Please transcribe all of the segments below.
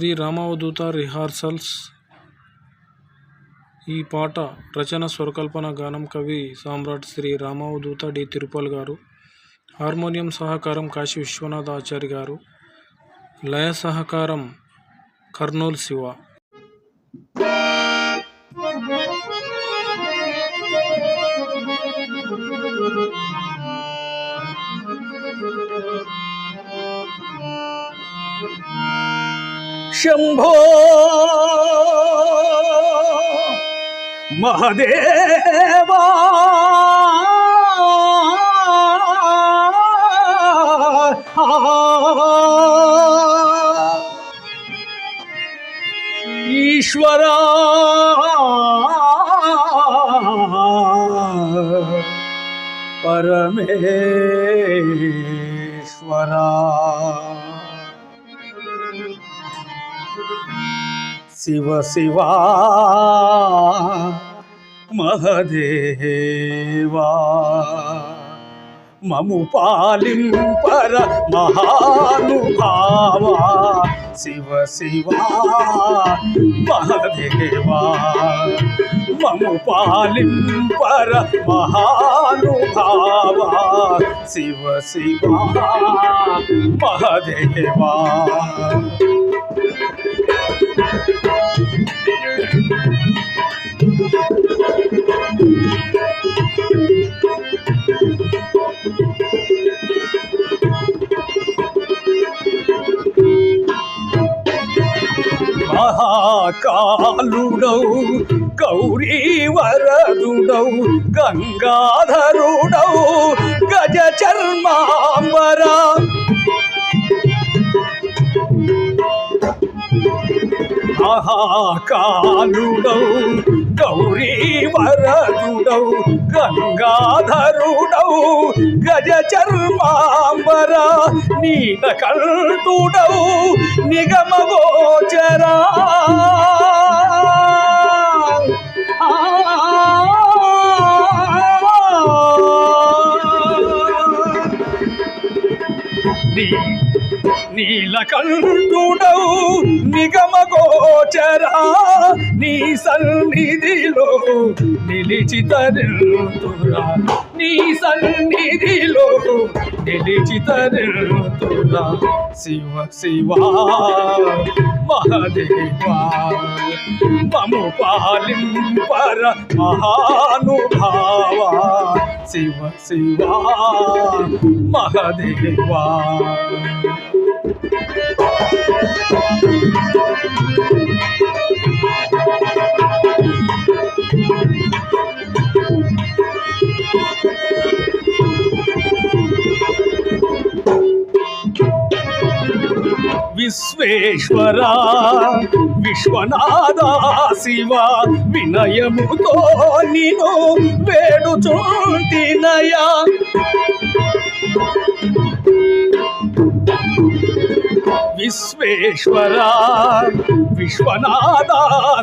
Shri రామావధూత rehearsals. ఈ పాట రచన స్వరకల్పన గానం కవి సామ్రాట్ శ్రీ రామావధూత డి. తిరుపల్ గారు హార్మోనియం సహకారం కాశీ విశ్వనాథ్ ఆచార్య గారు లయ సహకారం కర్నూల్ శివ. శంభో మహదేవా ఈశ్వరా పరమేశ్వరా శివ శివా మహదేవా. మము పాలింపర మహానుభావా. శివ శివా మహదేవా. మము పాలింపర మహానుభావా. శివ శివా మహదేవా. మహాకాలుడౌ గౌరీవరదుడౌ గంగాధరుడౌ గజ చర్మాంబరా మహాకాలుడౌ గౌరీవరదుడౌ గంగాధరుడౌ గజ చర్మాంబ నీలకంఠుడౌ నిగమ గోచరా నీలకంఠుడౌ నిగమ గోచరా. నీ సన్నిధిలో నిలిచి తరుతురా నీ సన్నిధిలో నిలిచి తరుతురా శివ శివా మహదేవా మము పాలింపర మహానుభావా. శివ శివా మహదేవా. విశ్వేశ్వర విశ్వనాథ శివ వినయముతో నిను వేడుచుంటినయా. విశ్వేశ్వర విశ్వనాథ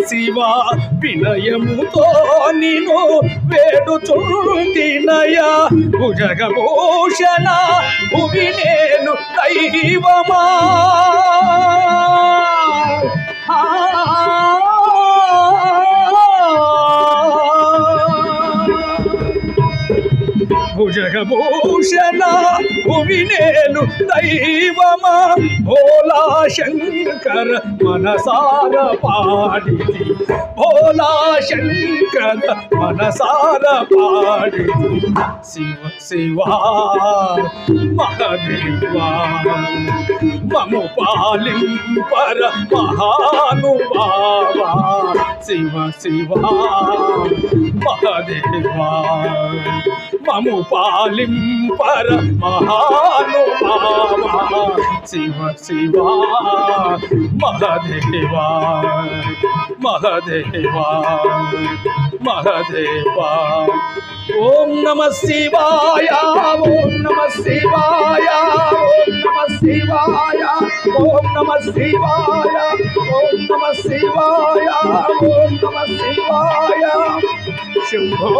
శివ వినయముతో నిను వేడుచుంటినయా. భుజగభూషణ భువి నేను దైవమా. భుజగభూషణ భువి నేను దైవమా. భోలా శంకర మనసార పాడి భోలా శంకర మనసార పాడి శివ శివా మహదేవా మము పాలింపర మహానుభావా. శివ శివా మహదేవా. మము పాలింపర మహానుభావా. శివ శివా మహదేవా మహదేవా మహదేవా. ఓం నమ శివాయ ఓం నమ శివాయ ఓం నమ శివాయ ఓం నమ శివాయ ఓం నమ శివాయ ఓం నమ శివాయ. శుభో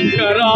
శంకరా.